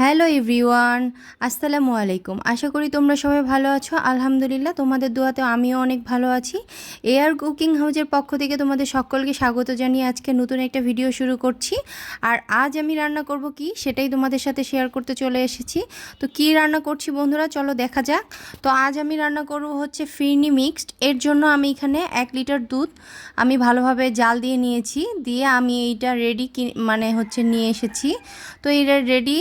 Hello everyone, আসসালামু আলাইকুম। আশা করি তোমরা সবাই ভালো আছো। আলহামদুলিল্লাহ, তোমাদের দোয়াতে আমিও অনেক ভালো আছি। এয়ার কুকিং হাউজের পক্ষ থেকে তোমাদের সকলকে স্বাগত জানিয়ে আজকে নতুন একটা ভিডিও শুরু করছি। আর আজ আমি রান্না করব কি, সেটাই তোমাদের সাথে শেয়ার করতে চলে এসেছি। তো কি রান্না করছি বন্ধুরা, চলো দেখা যাক। তো আজ আমি রান্না করব হচ্ছে ফিরনি মিক্সড। এর জন্য আমি এখানে এক লিটার দুধ আমি ভালোভাবে জাল দিয়ে নিয়েছি। দিয়ে আমি এইটা রেডি মানে হচ্ছে নিয়ে এসেছি। তো এটা রেডি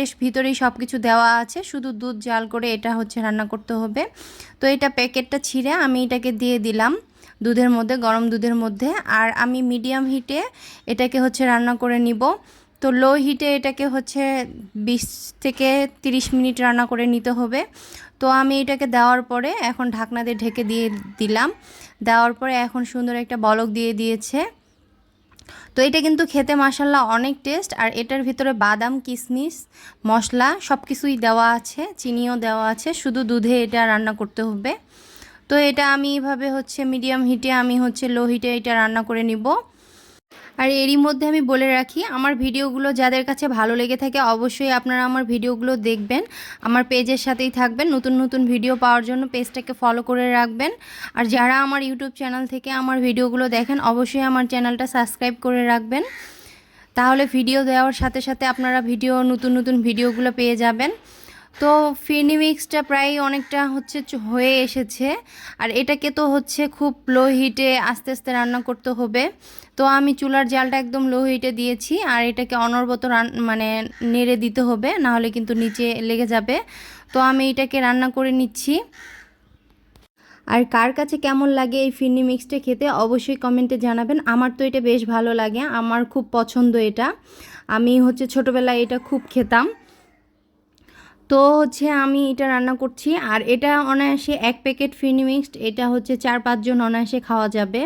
প্যাকেটের ভিতরেই সব কিছু দেওয়া আছে। শুধু দুধ জাল করে এটা হচ্ছে রান্না করতে হবে। তো এটা প্যাকেটটা ছিঁড়ে আমি এটাকে দিয়ে দিলাম দুধের মধ্যে, গরম দুধের মধ্যে। আর আমি মিডিয়াম হিটে এটাকে হচ্ছে রান্না করে নিব। তো লো হিটে এটাকে হচ্ছে বিশ থেকে 30 মিনিট রান্না করে নিতে হবে। তো আমি এটাকে দেওয়ার পরে এখন ঢাকনা দিয়ে ঢেকে দিয়ে দিলাম। দেওয়ার পরে এখন সুন্দর একটা বলক দিয়ে দিয়েছে। তো এটা কিন্তু খেতে মাসাল্লাহ অনেক টেস্ট, আর এটার ভিতরে বাদাম কিশমিশ মশলা সব কিছুই দেওয়া আছে, চিনিও দেওয়া আছে, শুধু দুধে এটা রান্না করতে হবে। তো এটা আমি এভাবে হচ্ছে মিডিয়াম হিটে আমি হচ্ছে লো হিটে এটা রান্না করে নিব। আর এরই মধ্যে আমি বলে রাখি, আমার ভিডিওগুলো যাদের কাছে ভালো লেগে থাকে অবশ্যই আপনারা আমার ভিডিওগুলো দেখবেন, আমার পেজের সাথেই থাকবেন, নতুন নতুন ভিডিও পাওয়ার জন্য পেজটাকে ফলো করে রাখবেন। আর যারা আমার ইউটিউব চ্যানেল থেকে আমার ভিডিওগুলো দেখেন, অবশ্যই আমার চ্যানেলটা সাবস্ক্রাইব করে রাখবেন। তাহলে ভিডিও দেওয়ার সাথে সাথে আপনারা ভিডিও, নতুন নতুন ভিডিওগুলো পেয়ে যাবেন। তো ফিরনি মিক্সটা প্রায় অনেকটা হচ্ছে হয়ে এসেছে। আর এটাকে তো হচ্ছে খুব লো হিটে আস্তে আস্তে রান্না করতে হবে। তো আমি চুলার জালটা একদম লো হিটে দিয়েছি। আর এটাকে অনর্বত মানে নেড়ে দিতে হবে, নাহলে কিন্তু নিচে লেগে যাবে। তো আমি এটাকে রান্না করে নিচ্ছি। আর কার কাছে কেমন লাগে এই ফিরনি মিক্সটা খেতে অবশ্যই কমেন্টে জানাবেন। আমার তো এটা বেশ ভালো লাগে, আমার খুব পছন্দ এটা। আমি হচ্ছে ছোটোবেলায় এটা খুব খেতাম। তো হচ্ছে আমি এটা রান্না করছি। আর এটা অনায়াসে এক প্যাকেট ফিনি মিক্সড, এটা হচ্ছে চার পাঁচজন অনায়াসে খাওয়া যাবে।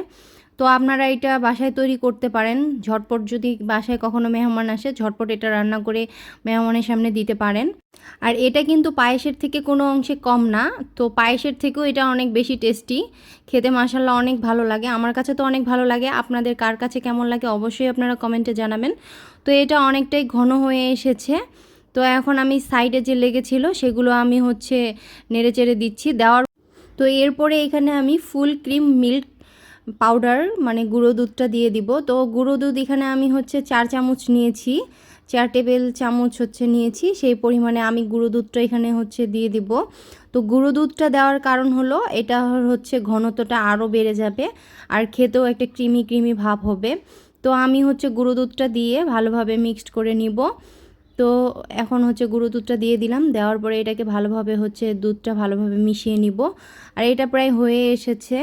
তো আপনারা এটা বাসায় তৈরি করতে পারেন। ঝটপট যদি বাসায় কখনো মেহমান আসে, ঝটপট এটা রান্না করে মেহমানের সামনে দিতে পারেন। আর এটা কিন্তু পায়েসের থেকে কোনো অংশে কম না। তো পায়েসের থেকেও এটা অনেক বেশি টেস্টি। খেতে মাসাল্লাহ অনেক ভালো লাগে। আমার কাছে তো অনেক ভালো লাগে। আপনাদের কার কাছে কেমন লাগে অবশ্যই আপনারা কমেন্টে জানাবেন। তো এটা অনেকটাই ঘন হয়ে এসেছে। তো এখন আমি সাইডে যে লেগেছিল সেগুলো আমি হচ্ছে নেড়ে চেড়ে দিচ্ছি। দেওয়ার তো এরপরে এখানে আমি ফুল ক্রিম মিল্ক পাউডার মানে গুঁড়ো দুধটা দিয়ে দিব। তো গুঁড়ো দুধ এখানে আমি হচ্ছে চার চামচ নিয়েছি, চার টেবিল চামচ হচ্ছে নিয়েছি। সেই পরিমাণে আমি গুঁড়ো দুধটা এখানে হচ্ছে দিয়ে দিব। তো গুঁড়ো দুধটা দেওয়ার কারণ হলো, এটা হচ্ছে ঘনত্বটা আরও বেড়ে যাবে আর খেতেও একটা ক্রিমি ক্রিমি ভাব হবে। তো আমি হচ্ছে গুঁড়ো দুধটা দিয়ে ভালোভাবে মিক্সড করে নিব। তো এখন হচ্ছে গুঁড়ো দুধটা দিয়ে দিলাম। দেওয়ার পরে এটাকে ভালোভাবে হচ্ছে দুধটা ভালোভাবে মিশিয়ে নিব। আর এটা প্রায় হয়ে এসেছে।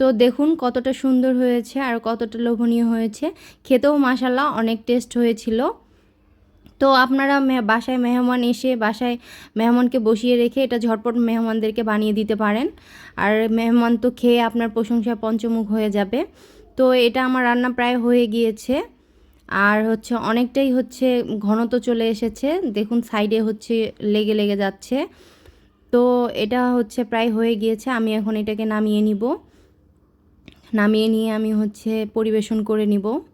তো দেখুন কতটা সুন্দর হয়েছে আর কতটা লোভনীয় হয়েছে। খেতেও মাসাল্লাহ অনেক টেস্ট হয়েছিল। তো আপনারা বাসায় মেহমান এসে বাসায় মেহমানকে বসিয়ে রেখে এটা ঝটপট মেহমানদেরকে বানিয়ে দিতে পারেন। আর মেহমান তো খেয়ে আপনার প্রশংসা পঞ্চমুখ হয়ে যাবে। তো এটা আমার রান্না প্রায় হয়ে গিয়েছে। আর হচ্ছে অনেকটাই হচ্ছে ঘনত্ব চলে এসেছে। দেখুন সাইডে হচ্ছে লেগে লেগে যাচ্ছে। তো এটা হচ্ছে প্রায় হয়ে গিয়েছে। আমি এখন এটাকে নামিয়ে নিব। নামিয়ে নিয়ে আমি হচ্ছে পরিবেশন করে নিব।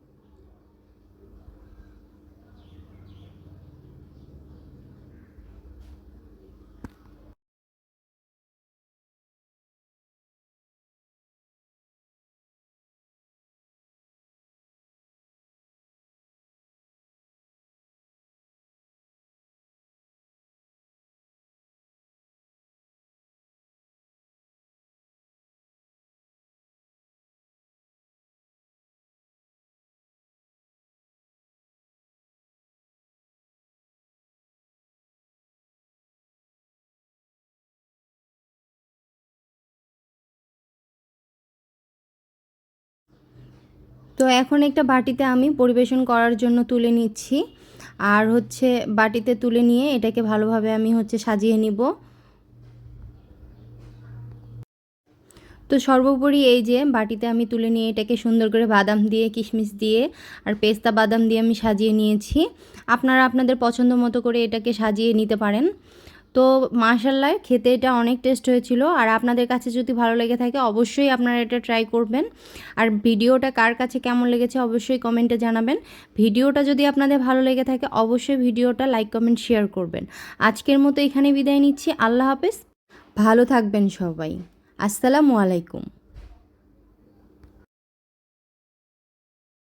তো এখন একটা বাটিতে আমি পরিবেশন করার জন্য তুলে নিচ্ছি। আর হচ্ছে বাটিতে তুলে নিয়ে এটাকে ভালোভাবে আমি হচ্ছে সাজিয়ে নিব। তো সর্বোপরি এই যে বাটিতে আমি তুলে নিয়ে এটাকে সুন্দর করে বাদাম দিয়ে, কিশমিশ দিয়ে আর পেস্তা বাদাম দিয়ে আমি সাজিয়ে নিয়েছি। আপনারা আপনাদের পছন্দ মতো করে এটাকে সাজিয়ে নিতে পারেন। তো মাশাল্লাহ খেতে এটা অনেক টেস্ট হয়েছিল। আর আপনাদের কাছে যদি ভালো লেগে থাকে, অবশ্যই আপনারা এটা ট্রাই করবেন। আর ভিডিওটা কার কাছে কেমন লেগেছে, অবশ্যই কমেন্টে জানাবেন। ভিডিওটা যদি আপনাদের ভালো লেগে থাকে, অবশ্যই ভিডিওটা লাইক কমেন্ট শেয়ার করবেন। আজকের মতো এখানে বিদায় নিচ্ছি। আল্লাহ হাফেজ। ভালো থাকবেন সবাই। আসসালামু আলাইকুম।